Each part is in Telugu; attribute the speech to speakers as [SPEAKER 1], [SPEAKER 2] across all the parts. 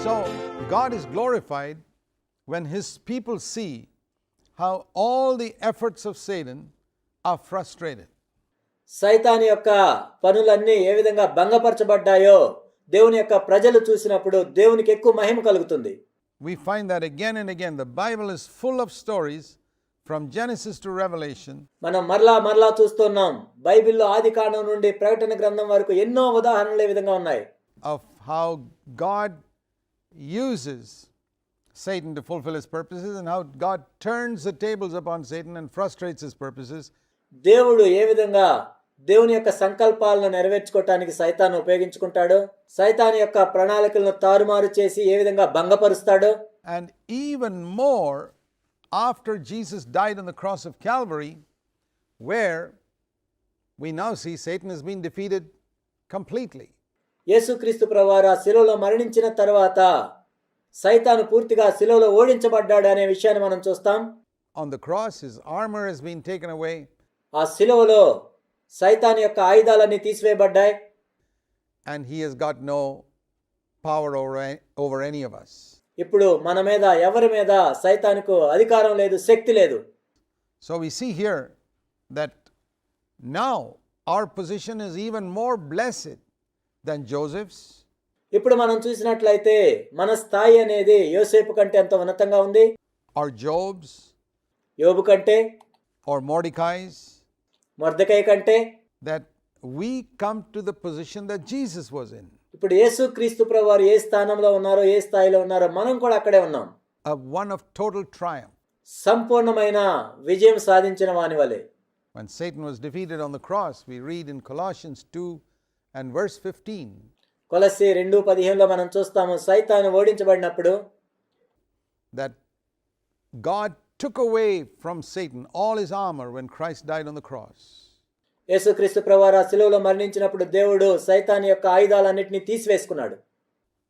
[SPEAKER 1] So, God is glorified when His people see how all the efforts of Satan are frustrated.
[SPEAKER 2] సైతాన్ యొక్క పనులన్నీ ఏ విధంగా భంగపరచబడ్డాయో దేవుని యొక్క ప్రజలు చూసినప్పుడు దేవునికి ఎక్కువ మహిమ కలుగుతుంది
[SPEAKER 1] We find that again and again. The Bible is full of stories from Genesis to Revelation
[SPEAKER 2] మనం మరలా మరలా చూస్తున్నాం బైబిల్లో ఆది కాండం నుండి ప్రకటన గ్రంథం వరకు ఎన్నో ఉదాహరణలు ఈ విధంగా ఉన్నాయి
[SPEAKER 1] of how God uses Satan to fulfill his purposes and how God turns the tables upon Satan and frustrates his purposes.
[SPEAKER 2] దేవుడు ఏ విధంగా దేవుని యొక్క సంకల్పాలను నెరవేర్చుకోవటానికి సైతాన్ని ఉపయోగించుకుంటాడో సైతాన్ యొక్క ప్రణాళికలను తారుమారు చేసి ఏ విధంగా భంగపరుస్తాడో
[SPEAKER 1] And even more after Jesus died on the cross of Calvary, where we now see Satan has been defeated completely.
[SPEAKER 2] యేసుక్రీస్తు ప్రభువారు ఆ శిలువలో మరణించిన తర్వాత సైతాను పూర్తిగా శిలువలో ఓడించబడ్డాడు అనే విషయాన్ని మనం చూస్తాం
[SPEAKER 1] On the cross, his armor has been taken away,
[SPEAKER 2] ఆ శిలువలో సైతాన్ యొక్క ఆయుధాలన్నీ తీసివేయబడ్డాయి
[SPEAKER 1] and he has got no power over, over any of us.
[SPEAKER 2] ఇప్పుడు మన మీద ఎవరి మీద సైతానుకు అధికారం లేదు శక్తి లేదు
[SPEAKER 1] So we see here that now our position is even more blessed then Joseph's
[SPEAKER 2] ఇప్పుడు మనం చూసినట్లయితే మన స్థాయి అనేది యోసేపు కంటే ఎంత ఉన్నతంగా ఉంది.
[SPEAKER 1] ఆర్ జాబ్స్
[SPEAKER 2] యోబు కంటే?
[SPEAKER 1] ఆర్ మోడికైస్
[SPEAKER 2] మర్దకై కంటే?
[SPEAKER 1] That we come to the position that Jesus was in
[SPEAKER 2] ఇప్పుడు యేసు క్రీస్తు ప్రభువారు ఏ స్థానంలో ఉన్నారో ఏ స్థాయిలో ఉన్నారో మనం కూడా అక్కడే ఉన్నాం.
[SPEAKER 1] A one of total triumph
[SPEAKER 2] సంపూర్ణమైన విజయం సాధించిన వాని వలే.
[SPEAKER 1] One Satan was defeated on the cross we read in Colossians 2 and verse 15
[SPEAKER 2] కొలసి రెండు పదిహేనులో మనం చూస్తాము సైతాను ఓడించబడినప్పుడు
[SPEAKER 1] that God took away from Satan all his armor when Christ died on the cross.
[SPEAKER 2] యేసుక్రీస్తు ప్రభువారు ఆ శిలువలో మరణించినప్పుడు దేవుడు సైతాన్ యొక్క ఆయుధాలన్నింటినీ తీసివేసుకున్నాడు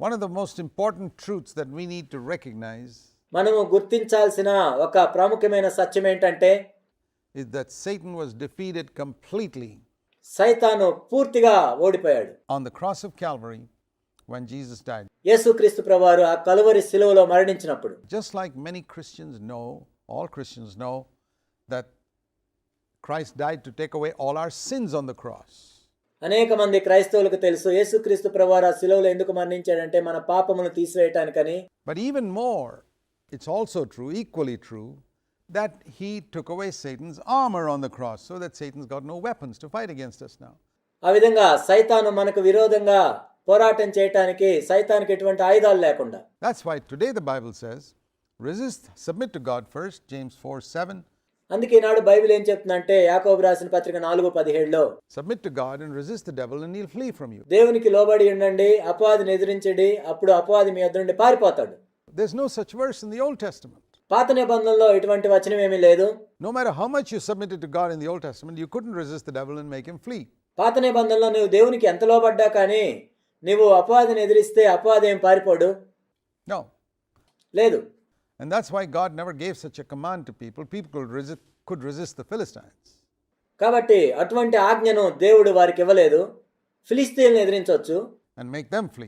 [SPEAKER 1] One of the most important truths that we need to recognize
[SPEAKER 2] మనము గుర్తించాల్సిన ఒక ప్రాముఖ్యమైన సత్యం ఏంటంటే
[SPEAKER 1] is that Satan was defeated completely
[SPEAKER 2] సైతాను పూర్తిగా ఓడిపోయాడు.
[SPEAKER 1] On the cross of Calvary when Jesus died
[SPEAKER 2] యేసుక్రీస్తు ప్రభువారు ఆ కలువరి శిలువలో మరణించినప్పుడు
[SPEAKER 1] just like many Christians know all Christians know that Christ died to take away all our sins on the cross
[SPEAKER 2] అనేక మంది క్రైస్తవులకు తెలుసు యేసుక్రీస్తు ప్రభువారు ఆ శిలువలో ఎందుకు మరణించాడంటే మన పాపములను తీసివేయడానికని
[SPEAKER 1] but even more it's also true equally true that he took away Satan's armor on the cross so that Satan's got no weapons to fight against us now.
[SPEAKER 2] ఆ విధంగా సైతాను మనకు విరోధంగా పోరాటం చేయటానికి సైతానికి ఎటువంటి ఆయుధాలు లేకుండా
[SPEAKER 1] That's why today the Bible says, resist, submit to God first, James 4 7.
[SPEAKER 2] అందుకే ఈనాడు బైబిల్ ఏం చెప్తుందంటే యాకోబు రాసిన పత్రిక నాలుగు పదిహేడులో
[SPEAKER 1] Submit to God and resist the devil, and he'll flee from you.
[SPEAKER 2] దేవునికి లోబడి ఉండండి అపవాదిని ఎదిరించండి అప్పుడు అపవాది మీ ఎదురుండి పారిపోతాడు
[SPEAKER 1] There's no such verse in the Old Testament.
[SPEAKER 2] పాత నిబంధనలో ఇటువంటి ఏమీ లేదు.
[SPEAKER 1] No matter how much you submitted to God in the Old Testament you couldn't resist the devil and make him flee
[SPEAKER 2] పాత నిబంధనలో నువ్వు దేవునికి ఎంత లోబడ్డా కానీ నువ్వు అపవాదిని ఎదిరిస్తే అపవాదేం పారిపోడు?
[SPEAKER 1] నో
[SPEAKER 2] లేదు.
[SPEAKER 1] And that's why God never gave such a command to people people could resist could resist the Philistines
[SPEAKER 2] కాబట్టి అటువంటి ఆజ్ఞను దేవుడు వారికి ఇవ్వలేదు. Philistine ఎదిరించవచ్చు
[SPEAKER 1] and make them flee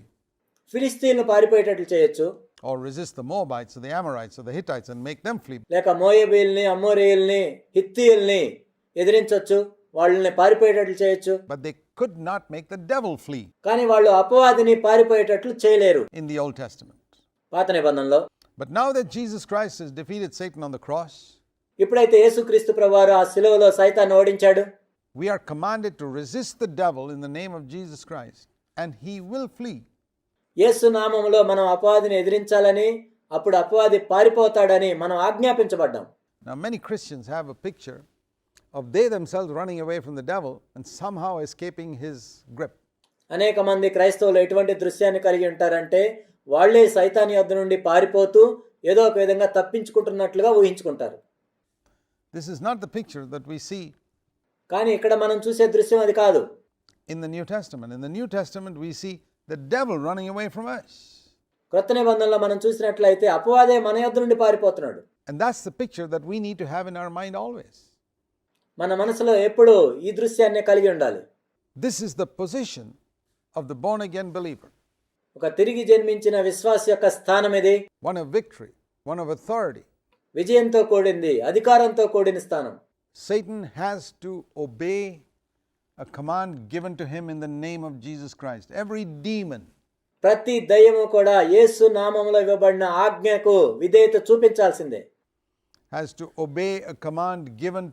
[SPEAKER 2] Philistine పారిపోయేటట్లు చేయొచ్చు.
[SPEAKER 1] or resist the Moabites or the Amorites or the Hittites and make them flee.
[SPEAKER 2] లేక మోయబీల్ని అమ్మోరియల్ని హిత్తీయుల్ని ఎదిరించవచ్చు వాళ్ళని పారిపోయేటట్లు చేయొచ్చు
[SPEAKER 1] But they could not make the devil flee
[SPEAKER 2] కానీ వాళ్ళు అపవాదిని పారిపోయేటట్లు చేయలేరు
[SPEAKER 1] in the Old Testament.
[SPEAKER 2] పాత నిబంధనలో
[SPEAKER 1] But now that Jesus Christ has defeated Satan on the cross,
[SPEAKER 2] ఇప్పుడైతే యేసుక్రీస్తు ప్రభువారు ఆ శిలువలో సైతాన్ని ఓడించాడు
[SPEAKER 1] we are commanded to resist the devil in the name of Jesus Christ, and he will flee.
[SPEAKER 2] యేసునామంలో మనం అపవాదిని ఎదిరించాలని అప్పుడు అపవాది పారిపోతాడని మనం ఆజ్ఞాపించబడ్డాం.
[SPEAKER 1] Now many Christians have a picture of they themselves running away from the devil and somehow
[SPEAKER 2] అనేక మంది క్రైస్తవులు ఎటువంటి దృశ్యాన్ని కలిగి ఉంటారంటే వాళ్ళే సైతాని యొద్ద నుండి పారిపోతూ ఏదో ఒక విధంగా తప్పించుకుంటున్నట్లుగా ఊహించుకుంటారు.
[SPEAKER 1] This is not the picture that we see
[SPEAKER 2] కానీ ఇక్కడ మనం చూసే దృశ్యం అది కాదు.
[SPEAKER 1] In the New Testament in the New Testament we see the devil running away from us.
[SPEAKER 2] క్రొత్త నిబంధనలో మనం చూసినట్లయితే అపవాదే మన యొద్ద నుండి పారిపోతున్నాడు
[SPEAKER 1] And that's the picture that we need to have in our mind always.
[SPEAKER 2] మన మనసులో ఎప్పుడూ ఈ దృశ్యాన్నే కలిగి ఉండాలి
[SPEAKER 1] This is the position of the born again believer.
[SPEAKER 2] ఒక తిరిగి జన్మించిన విశ్వాస యొక్క స్థానం ఇది
[SPEAKER 1] one of victory, one of authority.
[SPEAKER 2] విజయంతో కూడింది అధికారంతో కూడిన స్థానం
[SPEAKER 1] Satan has to obey a command given to him in the name of Jesus Christ. Every demon
[SPEAKER 2] ప్రతి దయ్యము కూడా యేసు నామములో ఇవ్వబడిన ఆజ్ఞకు విధేయత చూపించాల్సిందే
[SPEAKER 1] has to obey a command given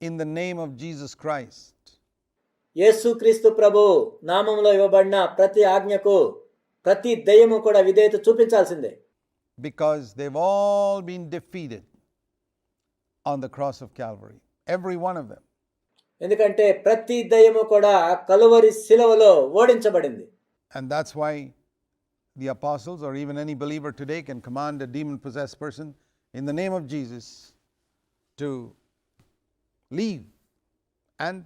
[SPEAKER 1] in the name of Jesus Christ.
[SPEAKER 2] యేసుక్రీస్తు ప్రభు నామములో ఇవ్వబడిన ప్రతి ఆజ్ఞకు ప్రతి దయ్యము కూడా విధేయత చూపించాల్సిందే
[SPEAKER 1] because they've all been defeated on the cross of Calvary. Every one of them.
[SPEAKER 2] ఎందుకంటే ప్రతి దయ్యము కూడా Calvary శిలవలో ఓడించబడింది
[SPEAKER 1] And that's why the apostles or even any believer today can command a demon possessed person in the name of Jesus to leave. And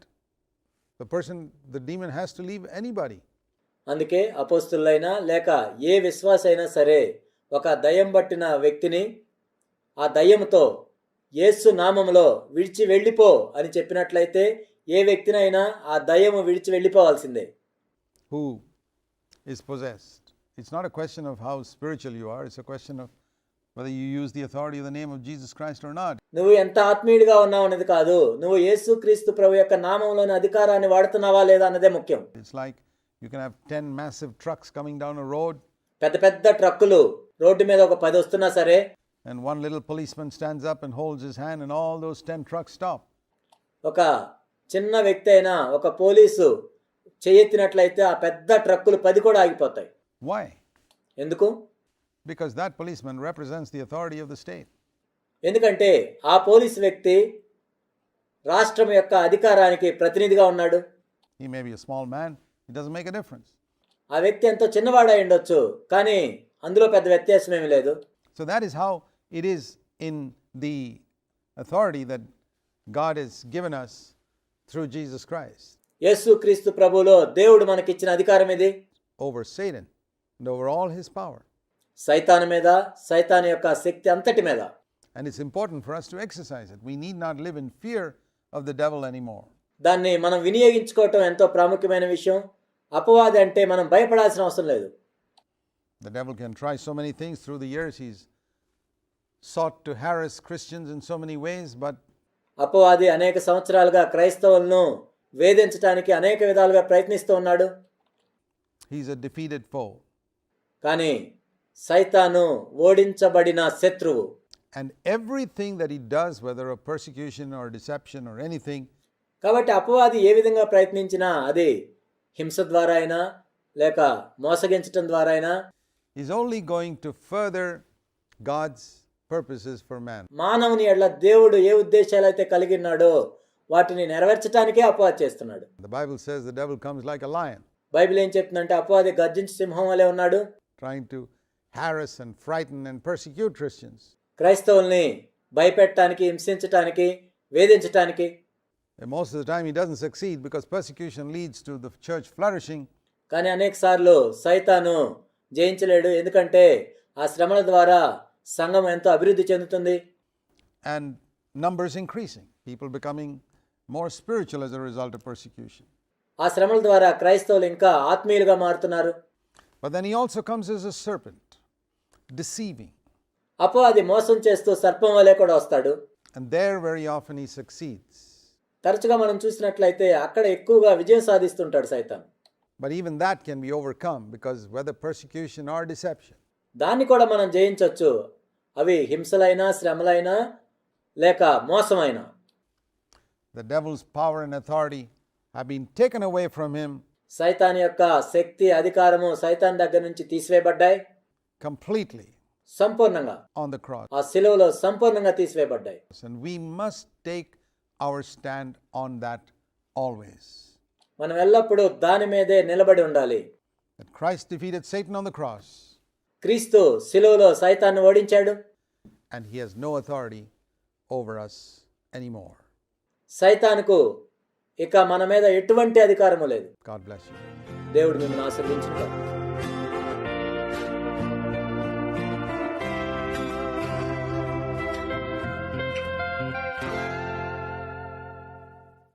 [SPEAKER 1] the person, the demon has to leave anybody.
[SPEAKER 2] అందుకే అపోస్తులైనా లేక ఏ విశ్వాస అయినా సరే ఒక దయ్యం పట్టిన వ్యక్తిని ఆ దయ్యంతో యేసు నామంలో విడిచి వెళ్ళిపో అని చెప్పినట్లయితే ఏ వ్యక్తినైనా ఆ దయ్యము విడిచి వెళ్ళిపోవాల్సిందే.
[SPEAKER 1] Who is possessed it's not a question of how spiritual you are it's a question of whether you use the authority of the name of Jesus Christ or not.
[SPEAKER 2] నువ్వు ఎంత ఆత్మీయుడిగా ఉన్నావు అనేది కాదు. నువ్వు యేసుక్రీస్తు ప్రభు యొక్క నామంలోని అధికారాన్ని వాడుతున్నావా లేదా అన్నదే ముఖ్యం.
[SPEAKER 1] It's like you can have 10 massive trucks coming down a road
[SPEAKER 2] పెద్ద పెద్ద ట్రక్కులు రోడ్డు మీద ఒక పది వస్తున్నా సరే
[SPEAKER 1] and one little policeman stands up and holds his hand, and all those 10 trucks stop.
[SPEAKER 2] ఒక చిన్న వ్యక్తి అయినా ఒక పోలీసు చేయెత్తినట్లయితే ఆ పెద్ద ట్రక్కులు పది కూడా ఆగిపోతాయి
[SPEAKER 1] Why?
[SPEAKER 2] ఎందుకు
[SPEAKER 1] Because that policeman represents the authority of the state.
[SPEAKER 2] ఎందుకంటే ఆ పోలీసు వ్యక్తి రాష్ట్రం యొక్క అధికారానికి ప్రతినిధిగా ఉన్నాడు
[SPEAKER 1] He may be a small man, it doesn't make a difference.
[SPEAKER 2] ఆ వ్యక్తి ఎంతో చిన్నవాడై ఉండొచ్చు కానీ అందులో పెద్ద వ్యత్యాసం ఏమీ లేదు
[SPEAKER 1] So that is how it is in the authority that God has given us through Jesus Christ.
[SPEAKER 2] యేసు క్రీస్తు ప్రభులో దేవుడు మనకిచ్చిన అధికారం ఇది
[SPEAKER 1] over Satan and over all his power.
[SPEAKER 2] సైతాను మీద సైతాను యొక్క శక్తి అంతటి మీద
[SPEAKER 1] And it's important for us to exercise it. We need not live in fear of the devil anymore.
[SPEAKER 2] దాన్ని మనం వినియోగించుకోవటం ఎంతో ప్రాముఖ్యమైన విషయం అపవాది అంటే మనం భయపడాల్సిన అవసరం లేదు
[SPEAKER 1] The devil can try so many things through the years. He's sought to harass Christians in so many ways, but
[SPEAKER 2] అపవాది అనేక సంవత్సరాలుగా క్రైస్తవులను వేధించడానికి అనేక విధాలుగా ప్రయత్నిస్తూ ఉన్నాడు
[SPEAKER 1] he's a defeated foe.
[SPEAKER 2] కానీ సైతాను ఓడించబడిన శత్రువు
[SPEAKER 1] And everything that he does, whether of persecution or deception or anything,
[SPEAKER 2] కాబట్టి అపవాది ఏ విధంగా ప్రయత్నించినా అది హింస ద్వారా అయినా లేక మోసగించటం ద్వారా అయినా
[SPEAKER 1] is only going to further God's purposes for man.
[SPEAKER 2] మానవుని ఎడ్ల దేవుడు ఏ ఉద్దేశాలు అయితే కలిగి ఉన్నాడో వాటిని నెరవేర్చడానికే అపవాది చేస్తున్నాడు
[SPEAKER 1] The Bible says the devil comes like a lion,
[SPEAKER 2] Bible ఏం చెప్తుందంటే అపవాది గర్జించి సింహం వలె ఉన్నాడు
[SPEAKER 1] trying to harass and frighten and persecute Christians.
[SPEAKER 2] క్రైస్తవుల్ని భయపెట్టడానికి హింసించటానికి వేధించటానికి
[SPEAKER 1] And most of the time, he doesn't succeed because persecution leads to the church flourishing,
[SPEAKER 2] కానీ అనేక సార్లు సైతాను జయించలేడు ఎందుకంటే ఆ శ్రమల ద్వారా సంఘం ఎంతో అభివృద్ధి చెందుతుంది.
[SPEAKER 1] And numbers increasing people becoming more spiritual as a result of persecution
[SPEAKER 2] ఆ శ్రమల ద్వారా క్రైస్తవులు ఇంకా ఆత్మీయులుగా మారుతున్నారు.
[SPEAKER 1] But then he also comes as a serpent deceiving
[SPEAKER 2] అపో అది మోసం చేస్తూ సర్పం వలె కూడా వస్తాడు.
[SPEAKER 1] And there very often he succeeds
[SPEAKER 2] తరచుగా మనం చూసినట్లయితే అక్కడ ఎక్కువగా విజయం సాధిస్తుంటాడు సైతాన్
[SPEAKER 1] but even that can be overcome because whether persecution or deception
[SPEAKER 2] దాన్ని కూడా మనం జయించవచ్చు అవి హింసలైనా శ్రమలైనా లేక మోసమైనా.
[SPEAKER 1] The devil's power and authority have been taken away from him
[SPEAKER 2] సైతాన్ యొక్క శక్తి అధికారము సైతాన్ దగ్గర నుంచి తీసివేయబడ్డాయి.
[SPEAKER 1] కంప్లీట్లీ
[SPEAKER 2] సంపూర్ణంగా.
[SPEAKER 1] ఆన్ ద క్రాస్
[SPEAKER 2] ఆ శిలువలో సంపూర్ణంగా తీసివేయబడ్డాయి.
[SPEAKER 1] So we must take our stand on that always
[SPEAKER 2] మనం ఎల్లప్పుడూ దాని మీదే నిలబడి ఉండాలి.
[SPEAKER 1] The Christ defeated Satan on the cross
[SPEAKER 2] క్రీస్తు సిలువలో సైతాన్ని ఓడించాడు
[SPEAKER 1] and he has no authority over us anymore.
[SPEAKER 2] సైతానుకు ఇక మన మీద ఎటువంటి అధికారము లేదు
[SPEAKER 1] God bless you.
[SPEAKER 2] దేవుడు మిమ్మల్ని ఆశీర్వదించుతాడు